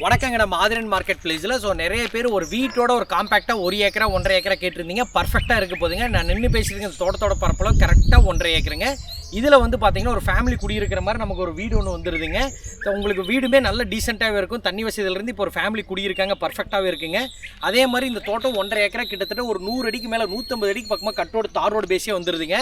வணக்கங்க நம்ம ஆதிரன் மார்க்கெட் பிளேஸில் ஸோ நிறைய பேர் ஒரு வீட்டோட ஒரு காம்பேக்டாக ஒரு ஏக்கரா ஒன்றரை ஏக்கரா கேட்டிருந்தீங்க. பர்ஃபெக்டாக இருக்க போதுங்க. நான் நின்று பேசியிருக்கேன். இந்த தோட்டத்தோட பரப்பளவு கரெக்டாக ஒன்றரை ஏக்கருங்க. இதில் வந்து பார்த்தீங்கன்னா ஒரு ஃபேமிலி குடியிருக்கிற மாதிரி நமக்கு ஒரு வீடு ஒன்று வந்துருதுங்க. ஸோ உங்களுக்கு வீடுமே நல்ல டீசெண்டாகவே இருக்கும். தண்ணி வசதியிலேருந்து இப்போ ஒரு ஃபேமிலி குடியிருக்காங்க பர்ஃபெக்டாகவே இருக்குங்க. அதே மாதிரி இந்த தோட்டம் ஒன்றரை ஏக்கரா கிட்டத்தட்ட ஒரு நூறு அடிக்கு மேலே நூற்றம்பது அடிக்கு பக்கமாக கட்டோடு தாரோடு பேசியே வந்துருதுங்க.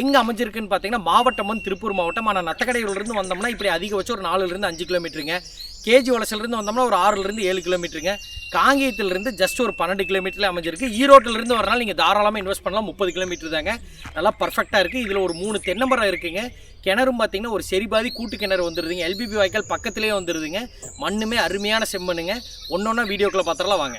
எங்கே அமைஞ்சிருக்குன்னு பார்த்தீங்கன்னா மாவட்டம் வந்து திருப்பூர் மாவட்டம். ஆனால் நத்தக்கடையிலிருந்து வந்தோம்னா இப்படி அதிகபட்சம் ஒரு நாலுலேருந்து அஞ்சு கிலோமீட்டருங்க. கேஜி வளசலேருந்து வந்தோம்னா ஒரு ஆறுலேருந்து ஏழு கிலோமீட்டருங்க. காங்கேயத்திலிருந்து ஜஸ்ட் ஒரு பன்னெண்டு கிலோமீட்டரில் அமைஞ்சிருக்கு. ஈரோட்டிலிருந்து வரனால நீங்கள் தாராளமாக இன்வெஸ்ட் பண்ணலாம். முப்பது கிலோமீட்டர் தாங்க. நல்லா பர்ஃபெக்டாக இருக்குது இதில் ஒரு மூணு தென்னை மரம் இருக்குங்க. கிணறும் பார்த்தீங்கன்னா ஒரு செரிபாதி கூட்டு கிணறு வந்துடுதுங்க எல்பிபி வாய்க்கால் பக்கத்துலேயே வந்துடுதுங்க மண்ணுமே அருமையான செம்மண்ணுங்க. ஒன்று ஒன்றா வீடியோக்குள்ளே பார்த்துடலாம் வாங்க.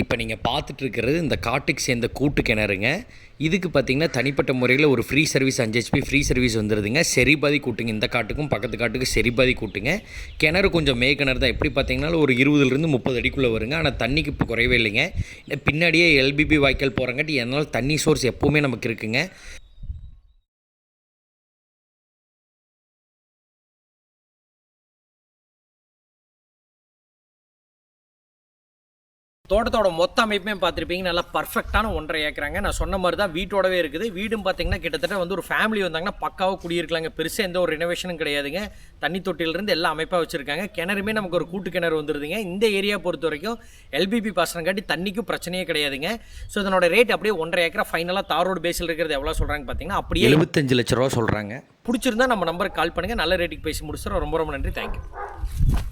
இப்போ நீங்கள் பார்த்துட்டு இருக்கிறது இந்த காட்டுக்கு சேர்ந்த கூட்டு கிணறுங்க. இதுக்கு பார்த்தீங்கன்னா தனிப்பட்ட முறையில் ஒரு ஃப்ரீ சர்வீஸ் அஞ்சு ஹெச்பி ஃப்ரீ சர்வீஸ் வந்துடுதுங்க செரிபாதி கூட்டுங்க. இந்த காட்டுக்கும் பக்கத்து காட்டுக்கு செரிபாதி கூட்டுங்க. கிணறு கொஞ்சம் மே கிணறு தான். எப்படி பார்த்தீங்கன்னா ஒரு இருபதுலேருந்து முப்பது அடிக்குள்ளே வருங்க. ஆனால் தண்ணிக்கு இப்போ குறையவே இல்லைங்க. பின்னாடியே எல்பிபி வாய்க்கால் போகிறங்காட்டி என்னால் தண்ணி சோர்ஸ் எப்போவுமே நமக்கு இருக்குங்க. தோட்டத்தோட மொத்த அமைப்புமே பார்த்துருப்பீங்க. நல்லா பர்ஃபெக்டான ஒன்றரை ஏக்கராங்க நான் சொன்ன மாதிரி தான் வீட்டோடவே இருக்குது. வீடும் பார்த்தீங்கன்னா கிட்டத்தட்ட வந்து ஒரு ஃபேமிலி வந்தாங்கன்னா பக்காவாக குடியிருக்கலாங்க. பெருசாக எந்த ஒரு ரெனோவேஷனும் கிடையாதுங்க. தண்ணி தொட்டியிலிருந்து எல்லா அமைப்பாக வச்சுருக்காங்க. கிணறுமே நமக்கு ஒரு கூட்டு கிணறு வந்துருதுங்க. இந்த ஏரியா பொறுத்த வரைக்கும் எல்பிபி பாசனங்காட்டி தண்ணிக்கும் பிரச்சனையே கிடையாதுங்க. ஸோ இதனோட ரேட் அப்படியே ஒன்றரை ஏக்கரா ஃபைனலாக தாரோடு பேஸில் இருக்கிறது எவ்வளோ சொல்கிறாங்க பார்த்தீங்கன்னா அப்படியே எழுபத்தஞ்சு லட்ச ரூபா சொல்கிறாங்க பிடிச்சிருந்தா நம்ம நம்பருக்கு கால் பண்ணுங்கள் நல்ல ரேட்டுக்கு பேசி முடிச்சிடும் ரொம்ப ரொம்ப நன்றி. தேங்க்யூ